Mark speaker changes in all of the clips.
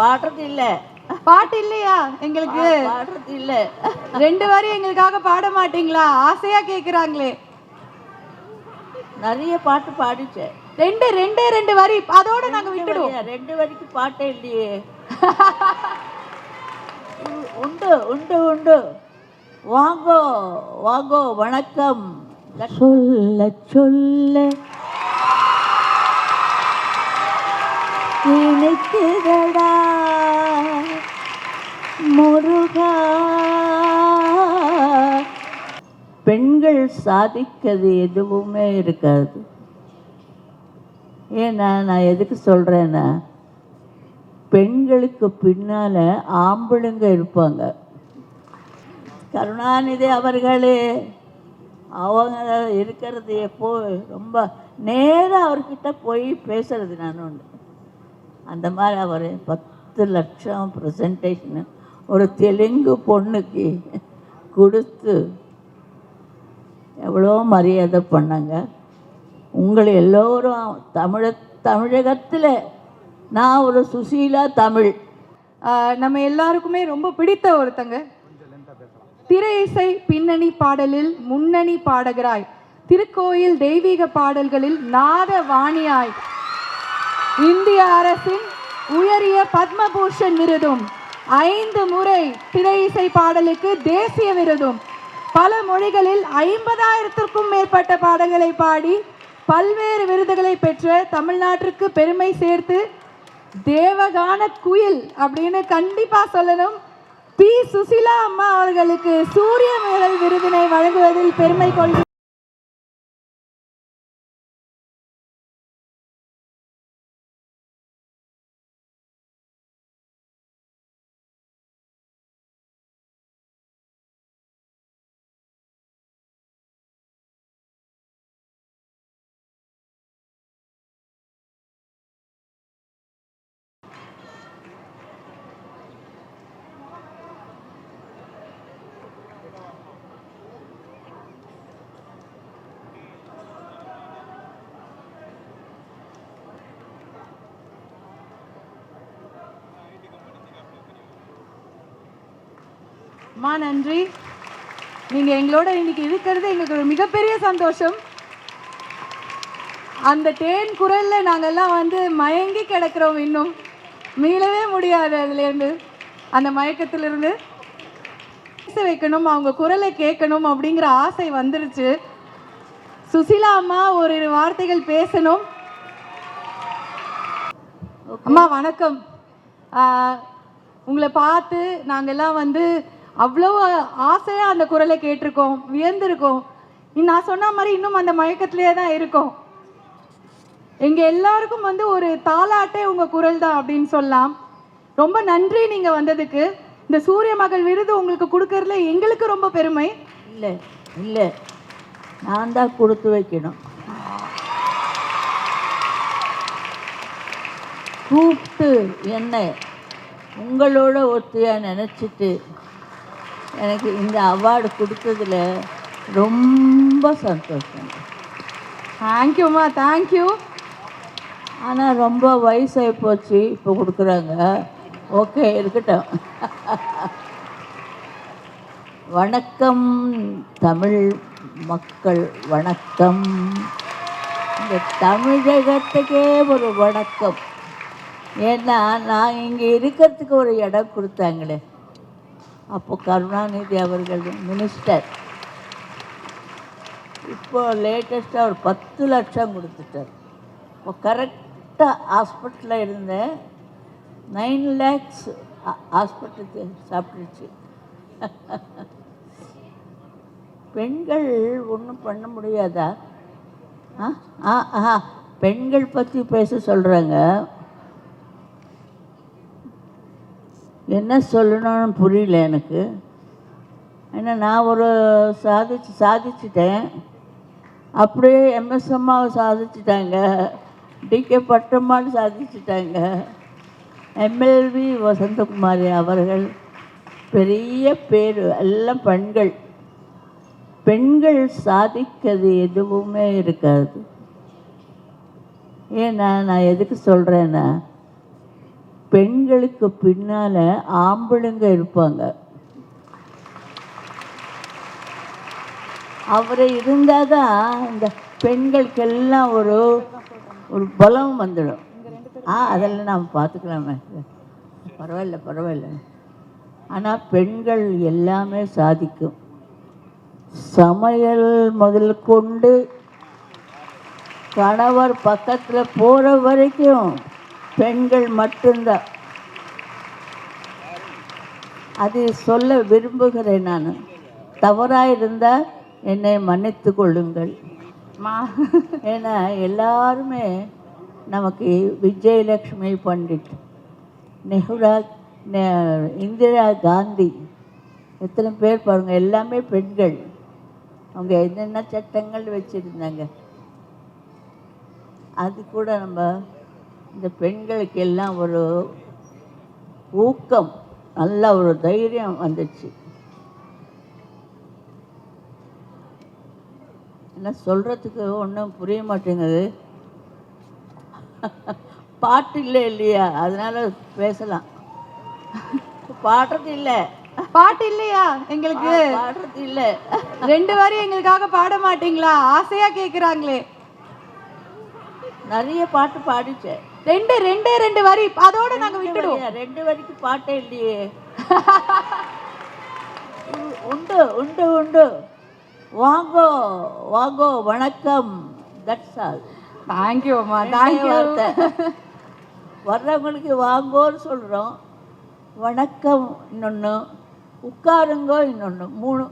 Speaker 1: பாடுறது இல்ல.
Speaker 2: பாட்டு இல்லையா எங்களுக்கு?
Speaker 1: பாடுறது இல்ல.
Speaker 2: ரெண்டு வரி எங்களுக்காக பாட மாட்டீங்களா? ஆசையா கேக்குறாங்களே.
Speaker 1: நிறைய பாட்டு பாடிச்சேன்
Speaker 2: ரெண்டு ரெண்டே ரெண்டு வரி. அதோட நாங்க விட்டுடுவோம்?
Speaker 1: ரெண்டு வரைக்கும் பாட்டே இல்லையே. உண்டு உண்டு உண்டு. வாங்கோ வாங்கோ வணக்கம். சொல்ல சொல்ல. இணைக்குதடா. முருகா. பெண்கள் சாதிக்கிறது எதுவுமே இருக்காது. ஏன்னா நான் எதுக்கு சொல்கிறேன்னா பெண்களுக்கு பின்னால் ஆம்பளுங்க இருப்பாங்க. கருணாநிதி அவர்களே அவங்க இருக்கிறது எப்போ ரொம்ப நேராக அவர்கிட்ட போய் பேசுறது நான் ஒன்று அந்த மாதிரி அவர் பத்து லட்சம் ப்ரெசன்டேஷனு ஒரு தெலுங்கு பொண்ணுக்கு கொடுத்து எவ்வளோ மரியாதை பண்ணாங்க. உங்களை எல்லோரும் தமிழ தமிழகத்தில் நான் ஒரு சுசீலா தமிழ்.
Speaker 2: நம்ம எல்லாருக்குமே ரொம்ப பிடித்த ஒருத்தங்க. திரை இசை பின்னணி பாடலில் முன்னணி பாடகராய் திருக்கோயில் தெய்வீக பாடல்களில் நாத வாணியாய் இந்திய அரசின் உயரிய பத்மபூஷன் விருதும் ஐந்து முறை திரை இசை பாடலுக்கு தேசிய விருதும். பல மொழிகளில் ஐம்பதாயிரத்திற்கும் மேற்பட்ட பாடல்களை பாடி பல்வேறு விருதுகளை பெற்ற தமிழ்நாட்டிற்கு பெருமை சேர்த்து தேவகான குயில் அப்படின்னு கண்டிப்பாக சொல்லணும். பி. சுசிலா அம்மா அவர்களுக்கு சூரிய மேடல் விருதினை வழங்குவதில் பெருமை கொள்கிறேன் அம்மா நன்றி. நீங்க எங்களோட இன்னைக்கு இருக்கிறது எங்களுக்கு ஒரு மிகப்பெரிய சந்தோஷம். அந்த தேன் குரல்ல நாங்கெல்லாம் வந்து மயங்கி கிடக்கிறோம் இன்னும். மீளவே முடியாது அதுலேருந்து. அந்த மயக்கத்திலிருந்து பேச வைக்கணும் அவங்க குரலை கேட்கணும் அப்படிங்கிற ஆசை வந்துருச்சு. சுசிலா அம்மா ஒரு வார்த்தைகள் பேசணும். அம்மா வணக்கம். உங்களை பார்த்து நாங்கெல்லாம் வந்து அவ்வளோ ஆசையாக அந்த குரலை கேட்டிருக்கோம் வியந்திருக்கோம். நான் சொன்ன மாதிரி இன்னும் அந்த மயக்கத்திலே தான் இருக்கும். எங்கள் எல்லாருக்கும் வந்து ஒரு தாலாட்டே உங்கள் குரல் தான் அப்படின்னு சொல்லலாம். ரொம்ப நன்றி நீங்கள் வந்ததுக்கு. இந்த சூரிய மகள் விருது உங்களுக்கு கொடுக்கறதுல எங்களுக்கு ரொம்ப பெருமை.
Speaker 1: இல்லை இல்லை. நான் தான் கொடுத்து வைக்கணும். கூப்பிட்டு என்ன உங்களோட ஒத்தியாக நினச்சிட்டு எனக்கு இந்த அவார்டு கொடுத்ததுல ரொம்ப சந்தோஷம்.
Speaker 2: தேங்க்யூம்மா தேங்க்யூ
Speaker 1: ஆனால் ரொம்ப வயசாகி போச்சு இப்போ கொடுக்குறாங்க. ஓகே இருக்கட்டும். வணக்கம் தமிழ் மக்கள் வணக்கம். இந்த தமிழகத்துக்கே ஒரு வணக்கம். ஏன்னா நான் இங்கே இருக்கிறதுக்கு ஒரு இடம் கொடுத்தாங்களே. அப்போ கருணாநிதி அவர்கள் மினிஸ்டர் இப்போ லேட்டஸ்ட்டாக ஒரு பத்து லட்சம் கொடுத்துட்டார் இப்போ கரெக்டாக ஹாஸ்பிட்டலில் இருந்தேன் நைன் லேக்ஸ் ஹாஸ்பிட்டலுக்கு சாப்பிட்டுச்சு பெண்கள் ஒன்றும் பண்ண முடியாதா ஆ ஆ ஆ பெண்கள் பற்றி பேச சொல்கிறாங்க என்ன சொல்லணும்னு புரியல எனக்கு. ஏன்னா நான் ஒரு சாதிச்சு சாதிச்சிட்டேன். அப்படியே எம்எஸ் அம்மாவை சாதிச்சிட்டாங்க. டிகே பட்டம்மான்னு சாதிச்சிட்டாங்க. எம்எல்வி வசந்தகுமாரி அவர்கள் பெரிய பேர் எல்லாம் பெண்கள். பெண்கள் சாதிக்கிறது எதுவுமே இருக்காது. ஏன்னா நான் எதுக்கு சொல்கிறேன்னா பெண்களுக்கு பின்னால ஆம்பளைங்க இருப்பாங்க. அவரை இருந்தால் தான் இந்த பெண்களுக்கெல்லாம் ஒரு ஒரு பலம் வந்துடும். ஆ அதெல்லாம் நாம் பார்த்துக்கலாமே. பரவாயில்ல பரவாயில்ல. ஆனால் பெண்கள் எல்லாமே சாதிக்கும். சமையல் முதல் கொண்டு கணவர் பக்கத்தில் போகிற வரைக்கும் பெண்கள் மட்டும்தான். அது சொல்ல விரும்புகிறேன் நான். தவறாக இருந்தால் என்னை மன்னித்து கொள்ளுங்கள்.
Speaker 2: மா.
Speaker 1: ஏன்னா எல்லாருமே நமக்கு விஜயலக்ஷ்மி பண்டிட். நெஹ்ரா இந்திரா காந்தி. எத்தனை பேர் பாருங்க எல்லாமே பெண்கள். அவங்க என்னென்ன சட்டங்கள் வச்சுருந்தாங்க. அது கூட நம்ம இந்த பெண்களுக்கு எல்லாம் ஒரு ஊக்கம் நல்ல ஒரு தைரியம் வந்துச்சு. என்ன சொல்கிறதுக்கு ஒன்றும் புரிய மாட்டேங்குது. பாட்டு இல்லை இல்லையா? அதனால பேசலாம். பாடுறது இல்லை.
Speaker 2: பாட்டு இல்லையா எங்களுக்கு?
Speaker 1: பாடுறது இல்லை.
Speaker 2: ரெண்டு வரி எங்களுக்காக பாட மாட்டீங்களா? ஆசையா கேக்குறாங்களே.
Speaker 1: நிறைய பாட்டு பாடிச்சேன்
Speaker 2: ரெண்டு ரெண்டே ரெண்டு வரி. அதோட நாங்க விட்டுடுவோம்?
Speaker 1: ரெண்டு வரைக்கும் பாட்டே இல்லையே. உண்டு உண்டு உண்டு. வாங்கோ வாங்கோ வணக்கம். தட்ஸ் ஆல்
Speaker 2: தேங்க்யூ அம்மா. Thank you.
Speaker 1: வர்றவங்களுக்கு வாங்கோன்னு சொல்கிறோம் வணக்கம் இன்னொன்று உட்காருங்கோ இன்னொன்று மூணு.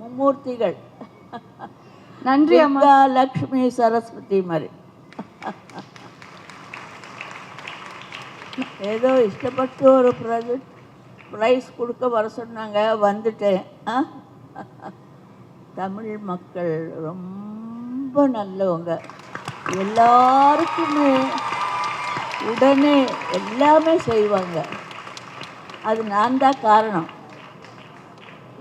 Speaker 1: மும்மூர்த்திகள்.
Speaker 2: நன்றி அம்மா.
Speaker 1: லக்ஷ்மி சரஸ்வதி மாதிரி. ஏதோ இஷ்டப்பட்டு ஒரு ப்ராஜெக்ட் ப்ரைஸ் கொடுக்க வர சொன்னாங்க வந்துட்டேன். ஆ? தமிழ் மக்கள் ரொம்ப நல்லவங்க. எல்லாருக்குமே உடனே எல்லாமே செய்வாங்க. அது நான் தான் காரணம்.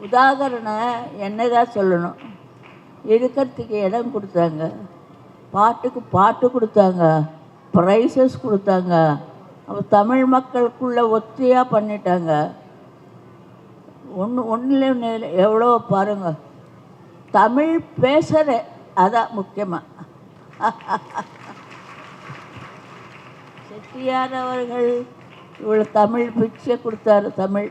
Speaker 1: உதாகரணம் என்ன தான் சொல்லணும். இருக்கிறதுக்கு இடம் கொடுத்தாங்க. பாட்டுக்கு பாட்டு கொடுத்தாங்க. ப்ரைஸஸ் கொடுத்தாங்க. அப்போ தமிழ் மக்களுக்குள்ளே ஒத்தியாக பண்ணிட்டாங்க. ஒன்று ஒன்றில் எவ்வளோ பாருங்க. தமிழ் பேசுகிற அதான் முக்கியமாக செட்டியார் அவர்கள் இவ்வளோ தமிழ் பிச்சை கொடுத்தாரு தமிழ்.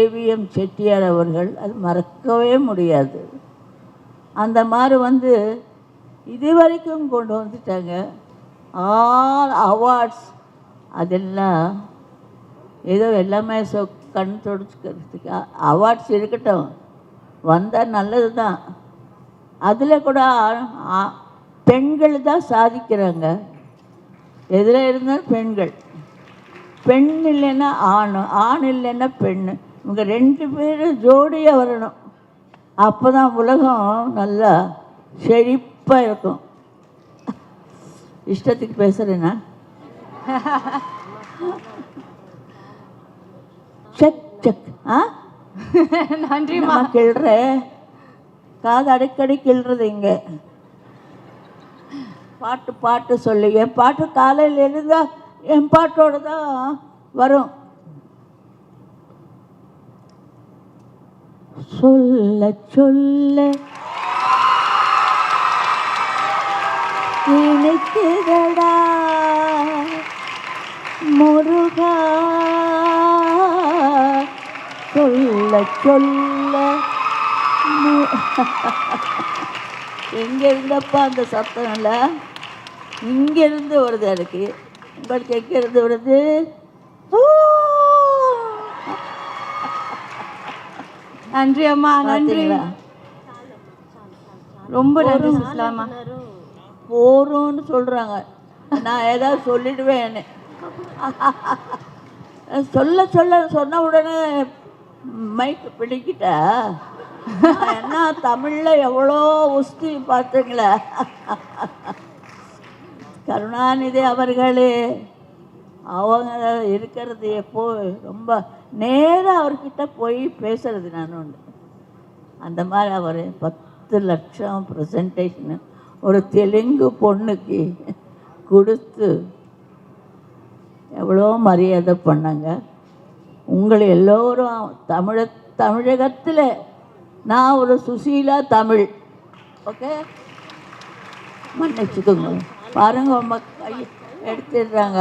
Speaker 1: ஏவிஎம் செட்டியார் அவர்கள் அது மறக்கவே முடியாது. அந்த மாதிரி வந்து இது வரைக்கும் கொண்டு வந்துட்டாங்க. ஆல் அவார்ட்ஸ் அதெல்லாம் ஏதோ எல்லாமே சொ கண் தொடச்சிக்கிறதுக்கு அவார்ட்ஸ் இருக்கட்டும். வந்தால் நல்லது தான் அதில் கூட பெண்கள் தான் சாதிக்கிறாங்க. எதில் இருந்தாலும் பெண்கள். பெண் இல்லைன்னா ஆண் ஆண் இல்லைன்னா பெண் இவங்க ரெண்டு பேரும் ஜோடியாக வரணும். அப்போ தான் உலகம் நல்லா செழிப்பாக இருக்கும். இஷ்டத்துக்கு பேசுகிறேன்னா செக் செக். ஆ?
Speaker 2: நன்றி
Speaker 1: நான் கிள்ற? காது அடிக்கடி கிள்றது இங்கே. பாட்டு பாட்டு சொல்லி. என் பாட்டு காலையில் எழுந்தா என் பாட்டோட தான் வரும். சொல்ல சொல்ல இணைக்குதடா முருகா சொல்ல சொல்ல. எங்க இருந்தப்பா அந்த சத்தம் இல்லை இங்க இருந்து வருது எனக்கு. உங்களுக்கு எங்க இருந்து வருது!
Speaker 2: நன்றி அம்மா நன்றி? ரொம்ப நன்றி சுஸ்லாமா.
Speaker 1: போறோம்னு சொல்கிறாங்க நான் ஏதாவது சொல்லிடுவேன் சொல்ல சொல்ல சொன்ன உடனே மைக் பிடிக்கிட்டா? என்ன தமிழில் எவ்வளோ உஸ்தி பார்த்தீங்களா கருணாநிதி அவர்களே அவங்க இருக்கிறது எப்போ ரொம்ப நேராக அவர்கிட்ட போய் பேசுறது நான் ஒன்று அந்த மாதிரி அவர் பத்து லட்சம் ப்ரெசன்டேஷனு ஒரு தெலுங்கு பொண்ணுக்கு கொடுத்து எவ்வளோ மரியாதை பண்ணாங்க. உங்களை எல்லோரும் தமிழ தமிழகத்தில் நான் ஒரு சுசீலா தமிழ். ஓகே? மன்னிச்சுக்கோங்க. பாருங்க உங்க கை எடுத்துடுறாங்க.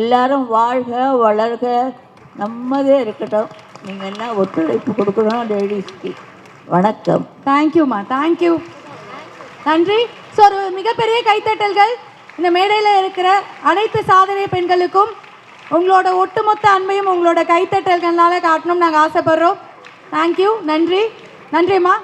Speaker 1: எல்லாரும் வாழ்க வளர்க. நம்மதே இருக்கட்டும். நீங்கள் என்ன ஒத்துழைப்பு கொடுக்கணும் லேடிஸ்க்கு வணக்கம்.
Speaker 2: தேங்க்யூம்மா தேங்க்யூ நன்றி. ஸோ ஒரு மிகப்பெரிய கைத்தட்டல்கள் இந்த மேடையில் இருக்கிற அனைத்து சாதனை பெண்களுக்கும் உங்களோட ஒட்டுமொத்த அன்பையும் உங்களோட கைத்தட்டல்களால் காட்டணும்னு நாங்கள் ஆசைப்படுறோம். தேங்க்யூ நன்றி. நன்றிம்மா.